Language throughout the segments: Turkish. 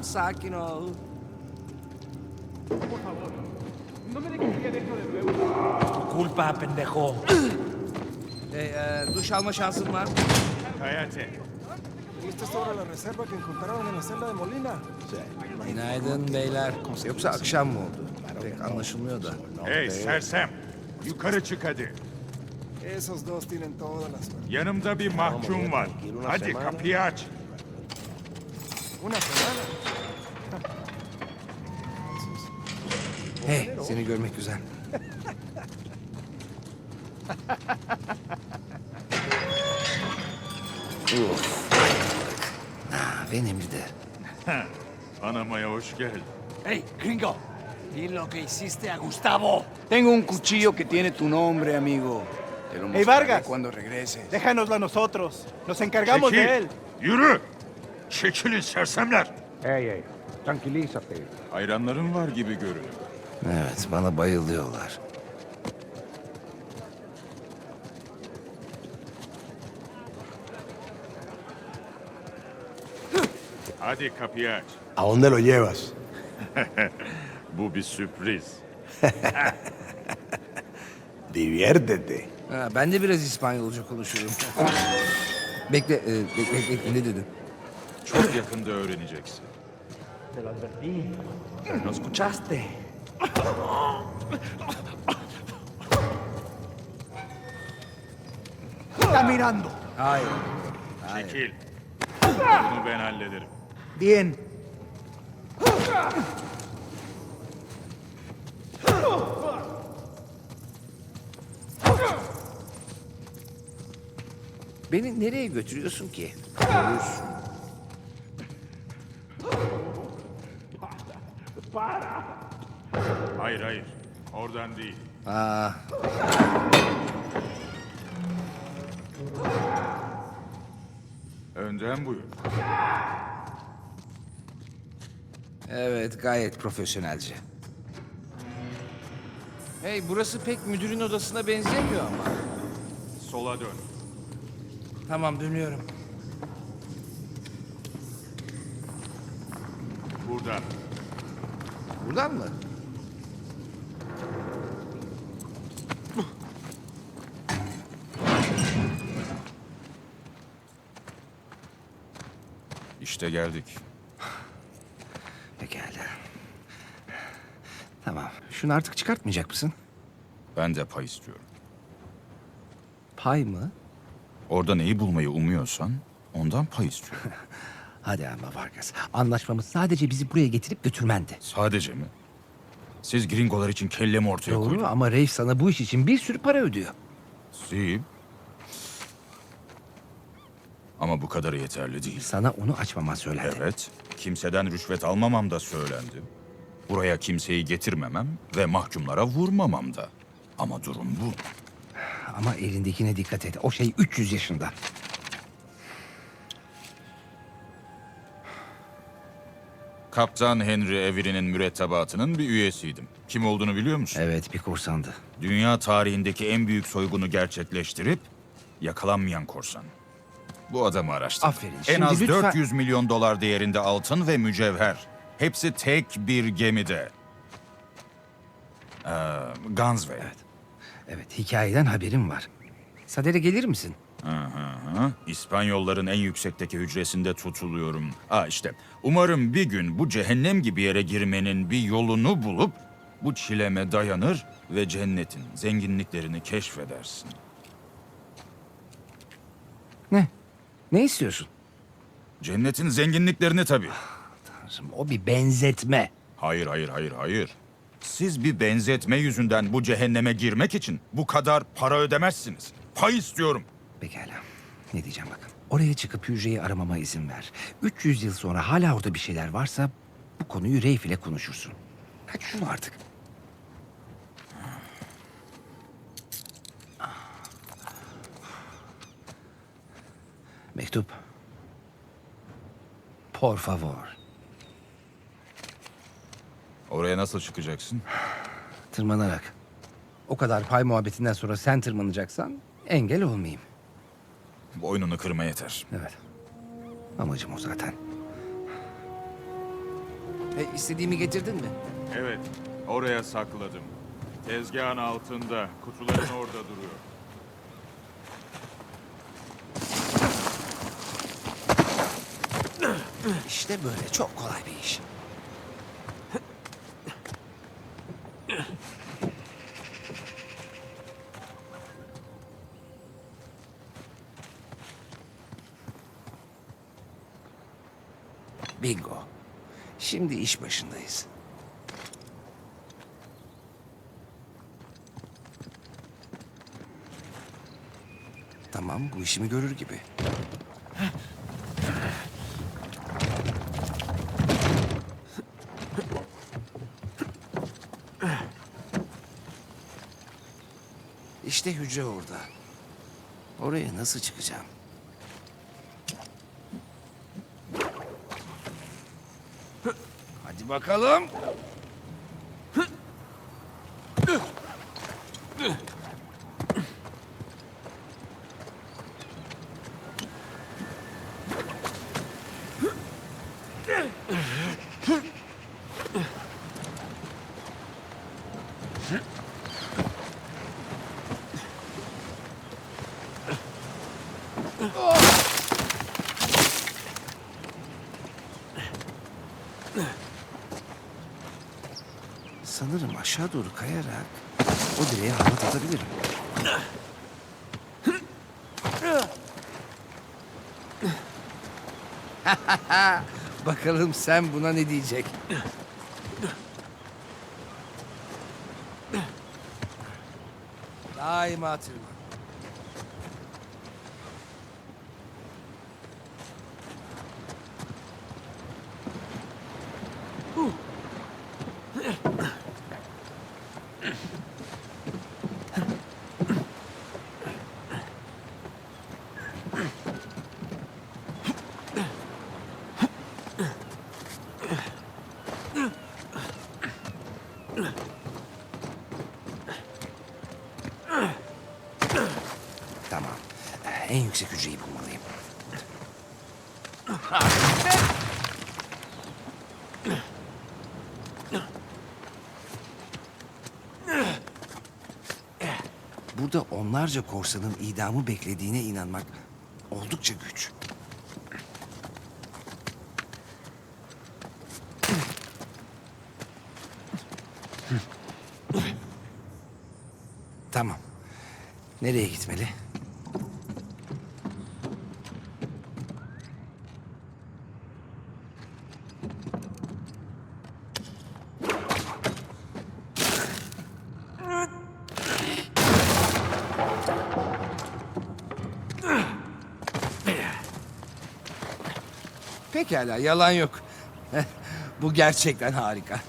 Tamam, sakin ol. Culpa, pendejo. Hey, e, duş alma şansın var. Cállate. ¿Viste sobre la reserva que encontraron en la celda de Molina? Günaydın beyler. Yoksa akşam mı oldu? Pek anlaşılmıyor da. Hey sersem. Yukarı çık hadi. Esos dos tienen todas las suerte. Yanımda bir mahkum var. Hadi kapıyı aç. Una semana. Seni görmek güzel. Ah, benim de. Panama'ya hoş geldin. Hey, gringo. Di lo que hiciste a Gustavo. Tengo un cuchillo que tiene tu nombre, amigo. Te lo Hey, Vargas. cuando regreses. Déjanoslo a nosotros. Nos encargamos Çekil. de él. Yürü. Çekilin sersemler. Ey, ey, tranquilízate. Hayranların var gibi görünüyor. Evet, bana bayılıyorlar. Hadi kapıyı aç. ¿A dónde lo llevas? Bu bir sürpriz. Diviértete. Ha, ben de biraz İspanyolca konuşuyorum. bekle, e, bekle, bekle, bekle, ne dedin? Çok yakında öğreneceksin. Te lo advertí. No escuchaste. Está mirando. Hayır. Çekil. Bunu ben hallederim. Bien. Beni nereye götürüyorsun ki? Hayır hayır. Oradan değil. Aa, Önden buyur. evet, gayet profesyonelce. Hey, burası pek müdürün odasına benzemiyor ama. Sola dön. Tamam, dönüyorum. Buradan. Buradan mı? İşte geldik. Pekala. Tamam, şunu artık çıkartmayacak mısın? Ben de pay istiyorum. Pay mı? Orada neyi bulmayı umuyorsan ondan pay istiyorum. Hadi ama Vargas. Anlaşmamız sadece bizi buraya getirip götürmendi. Sadece mi? Siz gringolar için kellemi ortaya Doğru koydunuz. ama Reif sana bu iş için bir sürü para ödüyor. Sip. Ama bu kadarı yeterli değil. Sana onu açmaman söylendi. Evet, kimseden rüşvet almamam da söylendi. Buraya kimseyi getirmemem ve mahkumlara vurmamam da. Ama durum bu. Ama elindekine dikkat et. O şey 300 yaşında. Kaptan Henry Avery'nin mürettebatının bir üyesiydim. Kim olduğunu biliyor musun? Evet bir korsandı. Dünya tarihindeki en büyük soygunu gerçekleştirip yakalanmayan korsan. Bu adamı araştırdım. Aferin. En Şimdi az lütfen- 400 milyon dolar değerinde altın ve mücevher. Hepsi tek bir gemide. Ee, Gunsway. Evet. Evet hikayeden haberim var. Sadere gelir misin? Hı. İspanyolların en yüksekteki hücresinde tutuluyorum. Aa işte. Umarım bir gün bu cehennem gibi yere girmenin bir yolunu bulup bu çileme dayanır ve cennetin zenginliklerini keşfedersin. Ne? Ne istiyorsun? Cennetin zenginliklerini tabii. Tanrım, O bir benzetme. Hayır, hayır, hayır, hayır. Siz bir benzetme yüzünden bu cehenneme girmek için bu kadar para ödemezsiniz. Pay istiyorum. Pekala. Ne diyeceğim bakın. Oraya çıkıp hücreyi aramama izin ver. 300 yıl sonra hala orada bir şeyler varsa bu konuyu Reif ile konuşursun. Hadi şunu artık. Mektup. Por favor. Oraya nasıl çıkacaksın? Tırmanarak. O kadar pay muhabbetinden sonra sen tırmanacaksan engel olmayayım. Boynunu kırma yeter. Evet. Amacım o zaten. E, istediğimi getirdin mi? Evet, oraya sakladım. Tezgahın altında, kutuların orada duruyor. İşte böyle çok kolay bir iş. Bingo. Şimdi iş başındayız. Tamam, bu işimi görür gibi. İşte hücre orada. Oraya nasıl çıkacağım? Hadi bakalım. Sanırım aşağı doğru kayarak o direğe halat atabilirim. Bakalım sen buna ne diyecek? Daima tırman. Tamam. En yüksek hücreyi bulmalıyım. Burada onlarca korsanın idamı beklediğine inanmak oldukça güç. Tamam. Nereye gitmeli? Pekala, yalan yok. Bu gerçekten harika.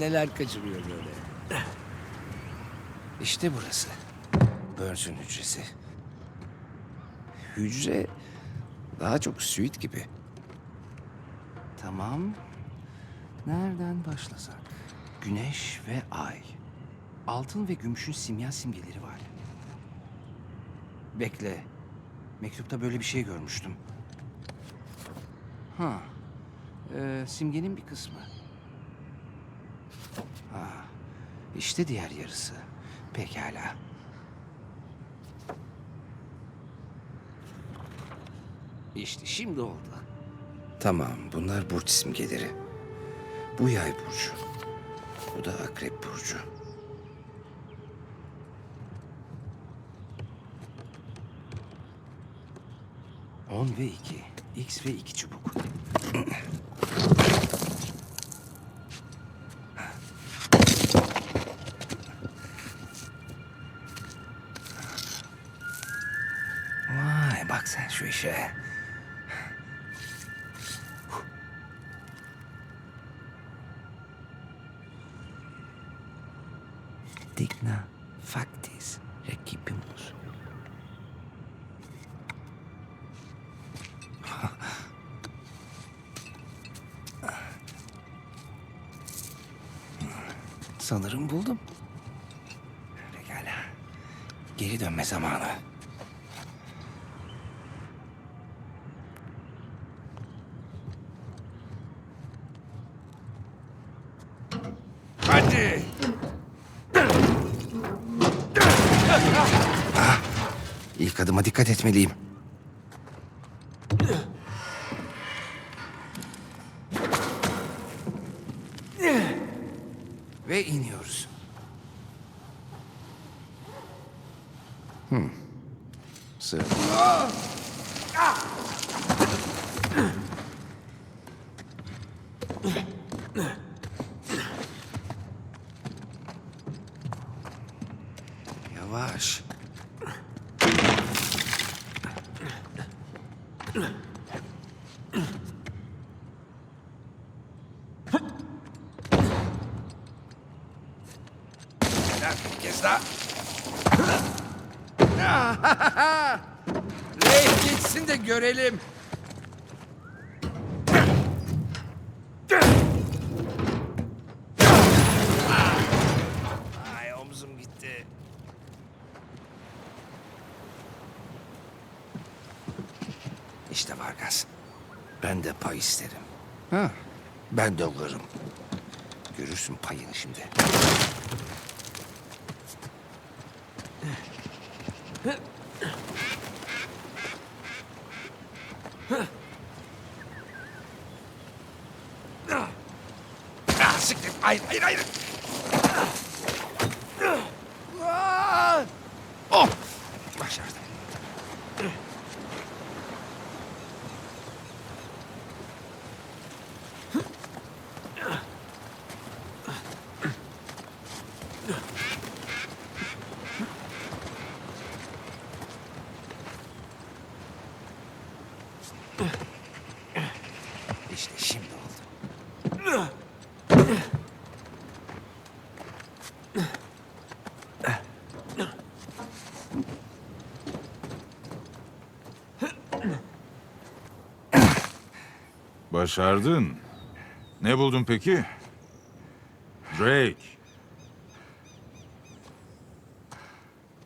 Neler kaçırıyor böyle. İşte burası. Burns'ün hücresi. Hücre daha çok suite gibi. Tamam. Nereden başlasak? Güneş ve ay. Altın ve gümüşün simya simgeleri var. Bekle. Mektupta böyle bir şey görmüştüm. Ha. Ee, simgenin bir kısmı. Ha. İşte diğer yarısı. Pekala. İşte şimdi oldu. Tamam, bunlar burç simgeleri. Bu yay burcu. Bu da akrep burcu. On ve iki. X ve iki çubuk. işe. Digna factis recipimus. Sanırım buldum. Pekala. Geri dönme zamanı. Adıma dikkat etmeliyim. Ve iniyoruz. Hmm. Sır. Yavaş. Bir kez daha. Reif gitsin de görelim. Ay omzum gitti. İşte Vargas. Ben de pay isterim. Ha, ben de varım. Görürsün payını şimdi. Ah, siktir. Hayır, hayır, hayır. Oh! Başardım. İşte şimdi oldu. Başardın. Ne buldun peki? Drake.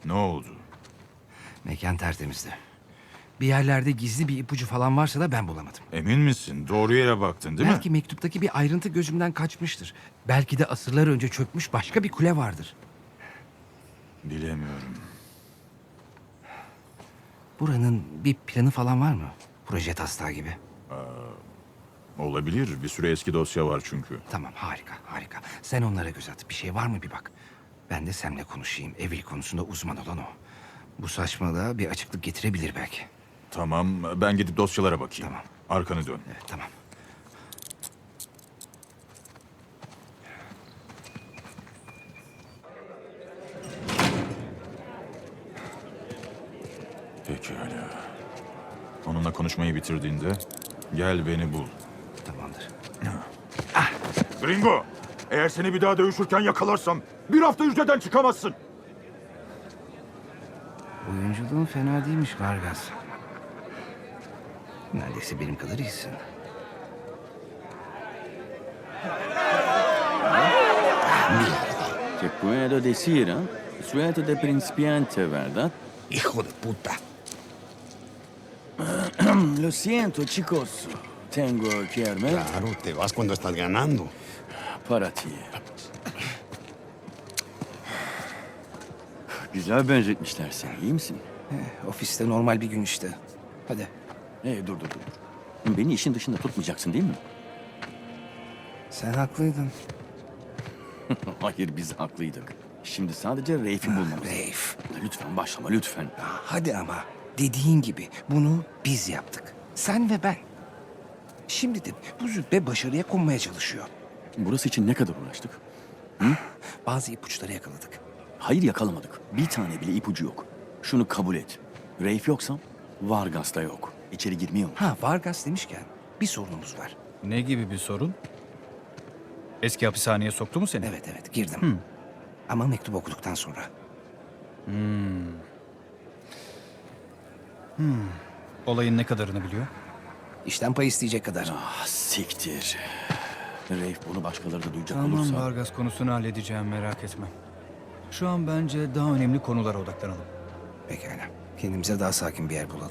Ne oldu? Mekan tertemizdi. Bir yerlerde gizli bir ipucu falan varsa da ben bulamadım. Emin misin? Doğru yere baktın değil Belki mi? mektuptaki bir ayrıntı gözümden kaçmıştır. Belki de asırlar önce çökmüş başka bir kule vardır. Bilemiyorum. Buranın bir planı falan var mı? Proje taslağı gibi. Olabilir. Bir sürü eski dosya var çünkü. Tamam harika harika. Sen onlara göz at. Bir şey var mı bir bak. Ben de Sem'le konuşayım. Evil konusunda uzman olan o. Bu saçmalığa bir açıklık getirebilir belki. Tamam, ben gidip dosyalara bakayım. Tamam. Arkanı dön. Evet tamam. Pekala. Onunla konuşmayı bitirdiğinde gel beni bul. Gringo, eğer seni bir daha dövüşürken yakalarsam bir hafta hücreden çıkamazsın. Oyunculuğun fena değilmiş Vargas. Neredeyse benim kadar iyisin. Te puedo decir, ¿eh? Suerte de principiante, ¿verdad? Hijo de puta. Lo siento, chicos. Tengo que irme Claro, te vas cuando estás ganando. para ti. Güzel benzetmişler seni, iyi misin? Eh, ofiste normal bir gün işte. Hadi. Ee, dur dur dur. Beni işin dışında tutmayacaksın değil mi? Sen haklıydın. Hayır, biz haklıydık. Şimdi sadece Reif'i bulmamız. Reif. Lütfen başlama, lütfen. Ah, Hadi ama. Dediğin gibi bunu biz yaptık. Sen ve ben. Şimdi de bu züppe başarıya konmaya çalışıyor. Burası için ne kadar uğraştık? Bazı ipuçları yakaladık. Hayır yakalamadık. Bir tane bile ipucu yok. Şunu kabul et. Reif yoksa Vargas da yok. İçeri girmiyor mu? Ha Vargas demişken bir sorunumuz var. Ne gibi bir sorun? Eski hapishaneye soktu mu seni? Evet evet girdim. Ama mektup okuduktan sonra. Olayın ne kadarını biliyor? İşten pay isteyecek kadar. Ah siktir. Reif bunu başkaları da duyacak Tamam olursa... Vargas konusunu halledeceğim merak etme. Şu an bence daha önemli konulara odaklanalım. Pekala. Kendimize daha sakin bir yer bulalım.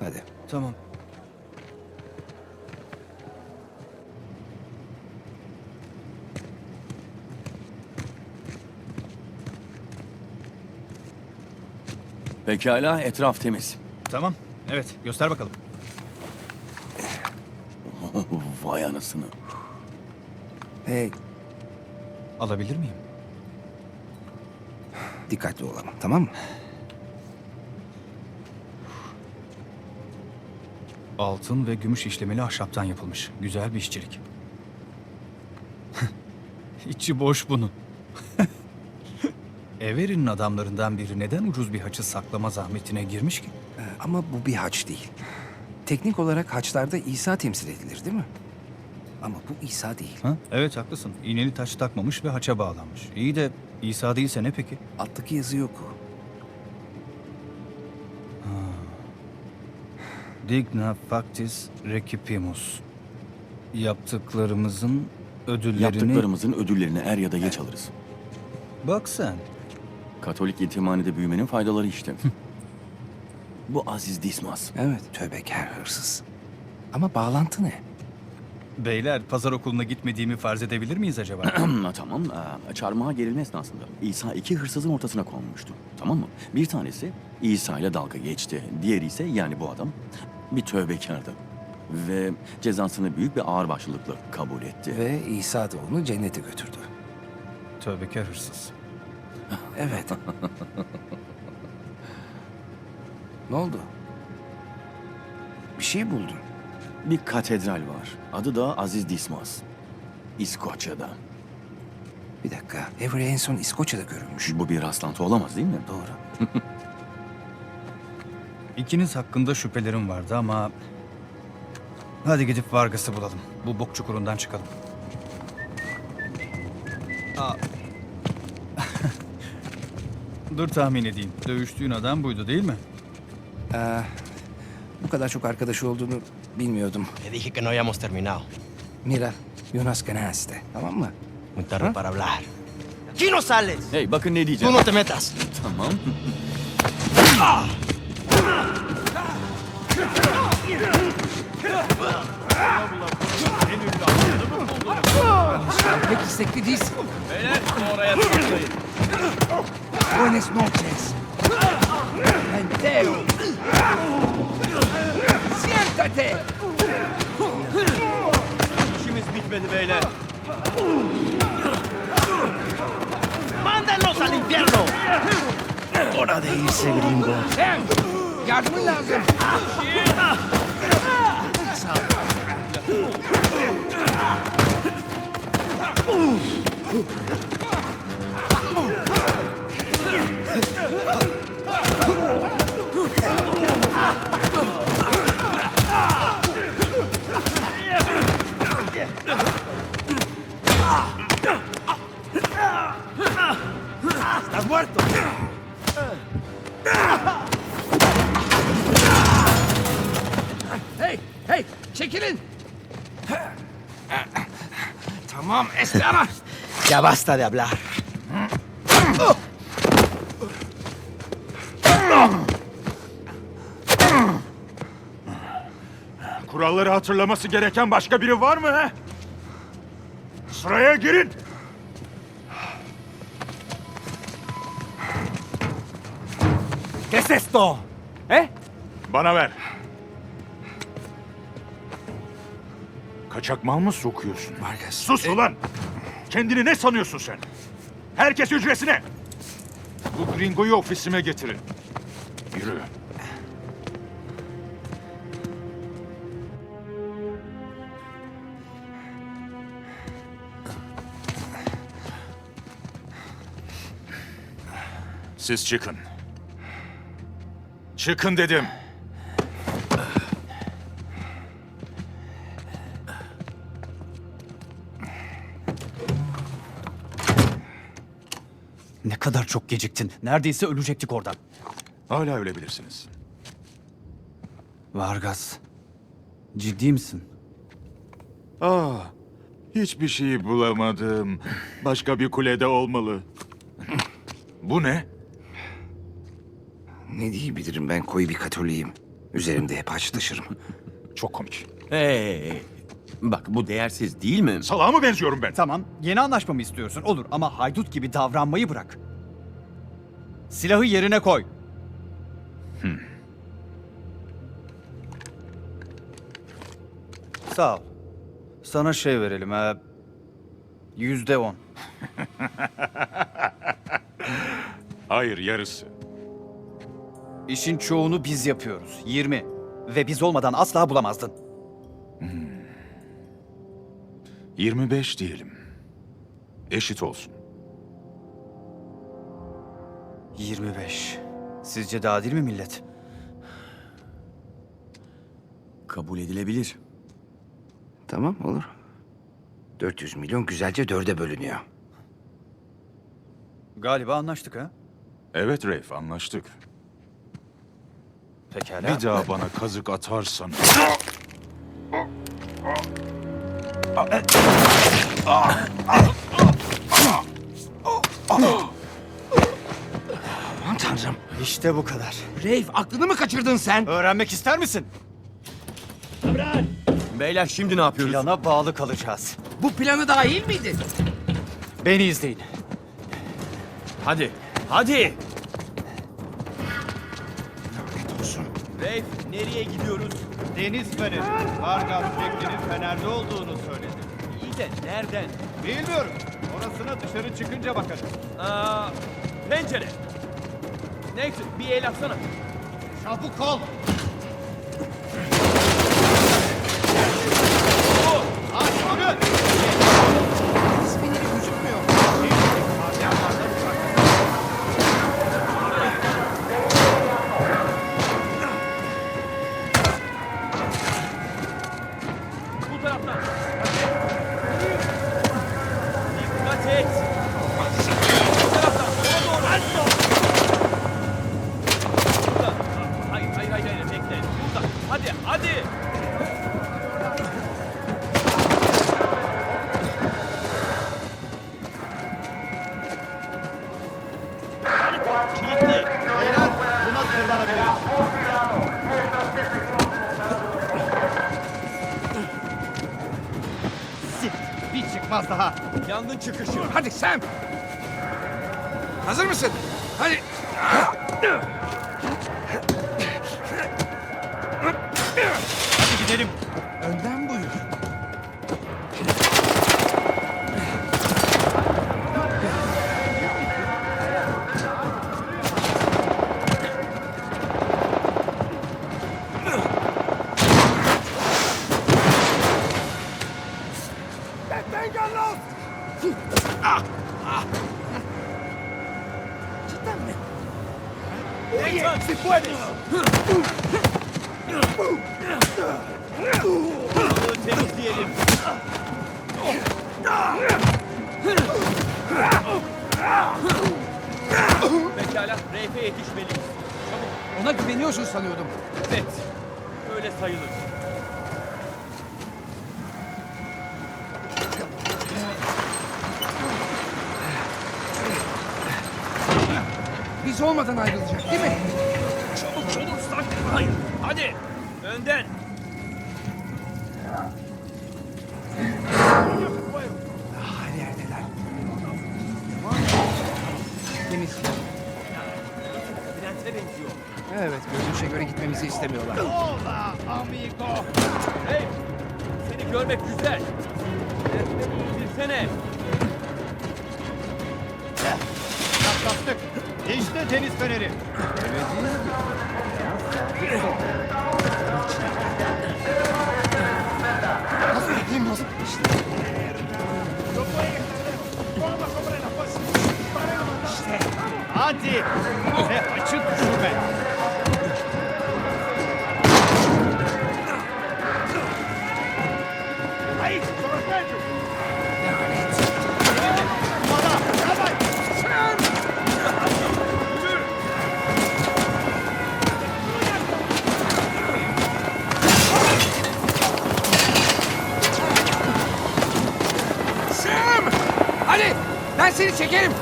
Hadi. Tamam. Pekala, etraf temiz. Tamam. Evet göster bakalım. Vay anasını. Hey, Alabilir miyim? dikkatli olalım tamam mı? Altın ve gümüş işlemeli ahşaptan yapılmış. Güzel bir işçilik. İçi boş bunun. Everin'in adamlarından biri neden ucuz bir haçı saklama zahmetine girmiş ki? Ee, Ama bu bir haç değil. Teknik olarak haçlarda İsa temsil edilir değil mi? Ama bu İsa değil. Ha? Evet haklısın. İğneli taş takmamış ve haça bağlanmış. İyi de İsa değilse ne peki? Alttaki yazı yok. Digna factis recipimus. Yaptıklarımızın ödüllerini... Yaptıklarımızın ödüllerini er ya da geç alırız. Bak sen. Katolik yetimhanede büyümenin faydaları işte. Bu Aziz Dismas. Evet, tövbekar hırsız. Ama bağlantı ne? Beyler pazar okuluna gitmediğimi farz edebilir miyiz acaba? tamam, aa, çarmıha gerilme esnasında İsa iki hırsızın ortasına konmuştu. Tamam mı? Bir tanesi İsa ile dalga geçti. Diğeri ise yani bu adam bir tövbekardı. Ve cezasını büyük bir ağırbaşlılıkla kabul etti. Ve İsa da onu cennete götürdü. Tövbekar hırsız. Evet. ne oldu? Bir şey buldun. Bir katedral var. Adı da Aziz Dismas. İskoçya'da. Bir dakika. Avery en son İskoçya'da görülmüş. Bu bir rastlantı olamaz değil mi? Doğru. İkiniz hakkında şüphelerim vardı ama... Hadi gidip Vargas'ı bulalım. Bu bok çukurundan çıkalım. Aa. Dur tahmin edeyim. Dövüştüğün adam buydu değil mi? Ee, bu kadar çok arkadaşı olduğunu bilmiyordum. Le dije que no habíamos terminado. Mira, Jonas Ganaste. Tamam mı? Muy tarde para hablar. ¡Aquí no sales! Hey bakın ne ¡Tú diyeceğim. no te metas! Tamam. Pek istekli değilsin. Buenas noches. Entero. Siéntate. İşimiz bitmedi beyler. ¡Mándanos al infierno! Hora de irse, gringo. Sen, yardımın lazım. Ya basta de hablar. Kuralları hatırlaması gereken başka biri var mı he? Sıraya girin. ¿Qué es esto? ¿Eh? Bana ver. Kaçak mal mı sokuyorsun? Vargas. Sus ulan! Kendini ne sanıyorsun sen? Herkes hücresine! Bu gringoyu ofisime getirin. Yürü. Siz çıkın. Çıkın dedim. Kadar çok geciktin. Neredeyse ölecektik oradan. Hala ölebilirsiniz. Vargas. Ciddi misin? Aa, Hiçbir şey bulamadım. Başka bir kulede olmalı. Bu ne? Ne diyebilirim ben koyu bir katoliyim. Üzerimde hep haç taşırım. Çok komik. Hey, bak bu değersiz değil mi? Salağa mı benziyorum ben? Tamam, yeni anlaşma mı istiyorsun? Olur ama haydut gibi davranmayı bırak. Silahı yerine koy. Sağ ol. Sana şey verelim ha. Yüzde on. Hayır, yarısı. İşin çoğunu biz yapıyoruz. 20. Ve biz olmadan asla bulamazdın. 25 diyelim. Eşit olsun. 25. Sizce de adil mi millet? Kabul edilebilir. Tamam olur. 400 milyon güzelce dörde bölünüyor. Galiba anlaştık ha? Evet Reif, anlaştık. Pekala. Bir daha bana kazık atarsan... Tanrım. İşte bu kadar. Reif aklını mı kaçırdın sen? Öğrenmek ister misin? Beyler şimdi ne yapıyoruz? Plana bağlı kalacağız. Bu planı dahil miydi? Beni izleyin. Hadi, hadi. Lanet olsun. Reif, nereye gidiyoruz? Deniz feneri. Vargas Jack'in Fener'de olduğunu söyledi. İyi de nereden? Bilmiyorum. Orasına dışarı çıkınca bakarız. Aa, pencere. Neyse, bir el atsana. Çabuk ol. Hadi yürü. Feneri Hadi, hadi. Kilitli. Beyler buna tırmanabiliriz. Sik. Bir çıkmaz daha. Yangın çıkışı. Hadi Sam. Hazır mısın? Hadi Nathan, si puedes. Balığı temizleyelim. Pekala, Reif'e yetişmeliyiz. Ona güveniyorsun sanıyordum. Evet, öyle sayılır. Biz olmadan ayrılacak değil mi? Çabuk olursak. Hayır, hadi. Önden. Her yerdeler. Temiz. Bülent'e benziyor. Evet, görünüşe göre gitmemizi istemiyorlar. Hola amigo. Hey, seni görmek güzel. Bülent'e indirsene. Yaklaştık. İşte deniz feneri. Hadi. Ve açın düşürme. Hayır, seni çekerim.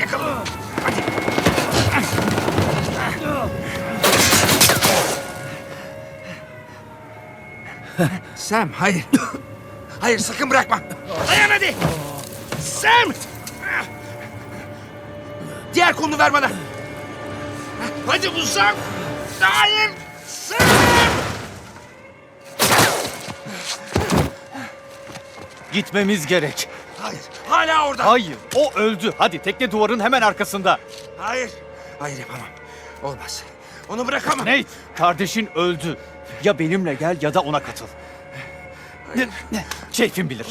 Yakala. Hadi. Sam hayır. Hayır sakın bırakma. Dayan hadi. Sam. Diğer kolunu ver bana. Hadi bu Sam. Hayır. Gitmemiz gerek. Hayır. Hala orada. Hayır, o öldü. Hadi tekne duvarın hemen arkasında. Hayır. Hayır yapamam. Olmaz. Onu bırakamam. Nate, kardeşin öldü. Ya benimle gel ya da ona katıl. Ne, ne? Keyfin bilir.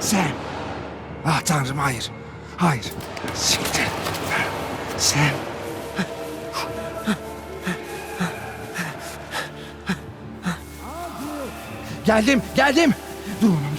Sam. Ah tanrım hayır. Hayır. Siktir. Sam. Geldim, geldim. Durmam